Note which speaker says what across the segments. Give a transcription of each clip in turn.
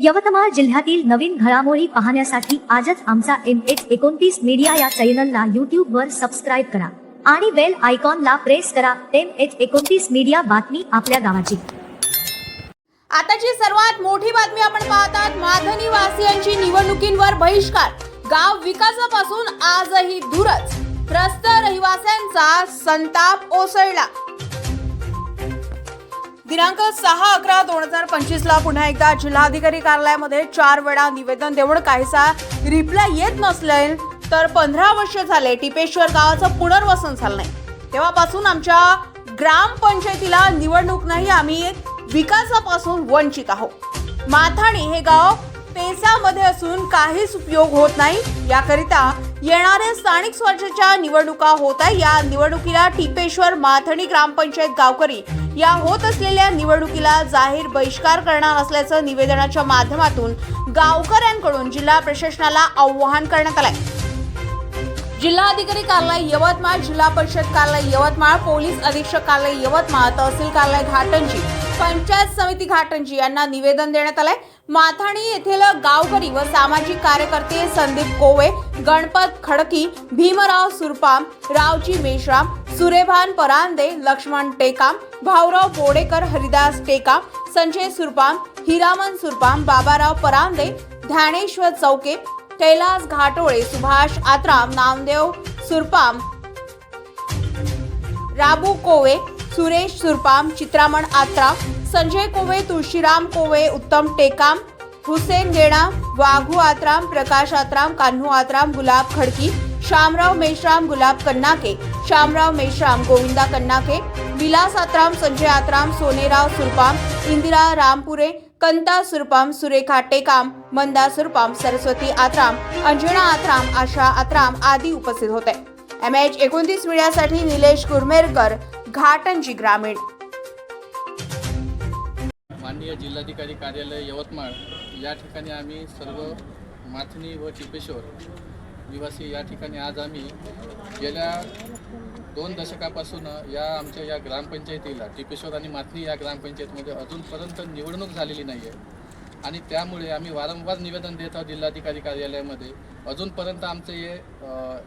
Speaker 1: यवतमाळ जिल्ह्यातील नवीन घडामोडी पाहण्यासाठी आजच आमचा एम एच एकोणतीस मीडिया या चॅनलला युट्यूब वर सबस्क्राईब करा आणि बेल आयकॉनला प्रेस करा एम एच एकोणतीस मीडिया बातमी आपल्या गावाची.
Speaker 2: आताची सर्वात मोठी बातमी आपण पाहतात माधनी वासियांची निवडणुकींवर बहिष्कार. गाव विकासापासून आजही दूरच. त्रस्त रहिवाशांचा संताप ओसळला दिनांक सहा अकरा दोन हजार पंचवीस ला पुन्हा एकदा जिल्हाधिकारी कार्यालयामध्ये चार वेळा निवेदन देऊन काहीसा रिप्लाय येत नसले तर पंधरा वर्ष झाले टिपेश्वर गावाचं पुनर्वसन झालं नाही. तेव्हापासून आमच्या ग्रामपंचायतीला निवडणूक नाही आम्ही विकासापासून वंचित आहोत. माथाणी हे गाव पेसामध्ये असून काहीच उपयोग होत नाही. याकरिता येणाऱ्या स्थानिक स्वराज्याच्या निवडणुका होत आहे या निवडणुकीला टिपेश्वर माथणी ग्रामपंचायत गावकरी या होत असलेल्या निवडणुकीला जाहीर बहिष्कार करणार असल्याचं निवेदनाच्या माध्यमातून गावकऱ्यांकडून जिल्हा प्रशासनाला आव्हान करण्यात आलंय. जिल्हाधिकारी कार्यालय यवतमाळ जिल्हा परिषद कार्यालय यवतमाळ पोलीस अधीक्षक कार्यालय यवतमाळ तहसील कार्यालय घाटंजी पंचायत समिती घाटंजी यांना निवेदन देण्यात आलंय. माथाणी येथील गावकरी व सामाजिक कार्यकर्ते संदीप कोवे गणपत खडकी भीमराव सुरपाम रावजी मेश्राम सुरेभान परांदे लक्ष्मण टेकाम भाऊराव बोडेकर हरिदास टेकाम संजय सुरपाम हिरामन सुरपाम बाबाराव परांदे ध्यानेश्वर चौके कैलास घाटोळे सुभाष आत्राम नामदेव सुरपाम राबू कोवे सुरेश सुरपाम चित्रामण आत्राम संजय कोवे तुळशीराम कोवे उत्तम टेकाम हुसेन गेणा वाघू आत्राम प्रकाश आत्राम कान्हू आत्राम गुलाब खडकी श्यामराव मेश्राम गुलाब कन्नाके श्यामराव मेश्राम गोविंदा कन्नाके विलास आत्राम संजय आत्राम सोनेराव सुरपाम इंदिरा रामपुरे कंता सुरपाम सुरेखा टेकाम मंदा सुरपाम सरस्वती आत्राम अंजना आत्राम आशा आत्राम आदी उपस्थित होते. एम एच एकोणतीस मीडियासाठी निलेश कुरमेरकर घाटंजी ग्रामीण.
Speaker 3: माननीय जिल्हाधिकारी कार्यालय यवतमाळ या ठिकाणी आम्ही सर्व माथनी व टिपेश्वर निवासी या ठिकाणी आज आम्ही गेल्या दोन दशकापासून या आमच्या या ग्रामपंचायतीला टिपेश्वर आणि माथनी या ग्रामपंचायतीमध्ये अजूनपर्यंत निवडणूक झालेली नाही आहे आणि त्यामुळे आम्ही वारंवार निवेदन देत आहोत जिल्हाधिकारी कार्यालयामध्ये अजूनपर्यंत आमचं हे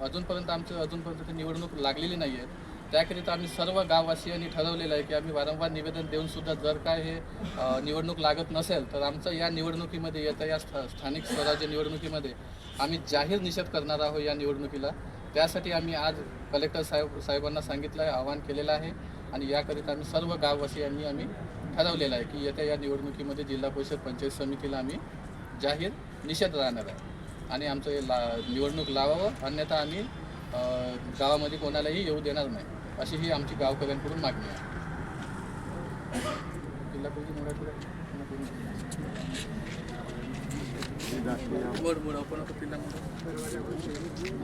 Speaker 3: अजूनपर्यंत आमचं अजूनपर्यंत ती निवडणूक लागलेली नाही आहे त्याकरिता आम्ही सर्व गाववासियांनी ठरवलेलं आहे की आम्ही वारंवार निवेदन देऊनसुद्धा जर काय हे निवडणूक लागत नसेल तर आमचं या निवडणुकीमध्ये येतं या स्था- स्थानिक स्वराज्य निवडणुकीमध्ये आम्ही जाहीर निषेध करणार आहोत या निवडणुकीला. त्यासाठी आम्ही आज कलेक्टर साहेब साहेबांना सांगितलं आहे आवाहन केलेलं आहे. आणि याकरिता आम्ही सर्व गाववासियांनी आम्ही ठरवलेलं आहे की येत्या या निवडणुकीमध्ये जिल्हा परिषद पंचायत समितीला आम्ही जाहीर निषेध राहणार आहे. आणि आमचं हे ला निवडणूक लावावं अन्यथा आम्ही गावामध्ये कोणालाही येऊ देणार नाही अशी ही आमची गावकऱ्यांकडून मागणी आहे. जिल्हा परिषद निवडणुकीला- बोर्ड बोर्ड ओपन होतं जिल्हा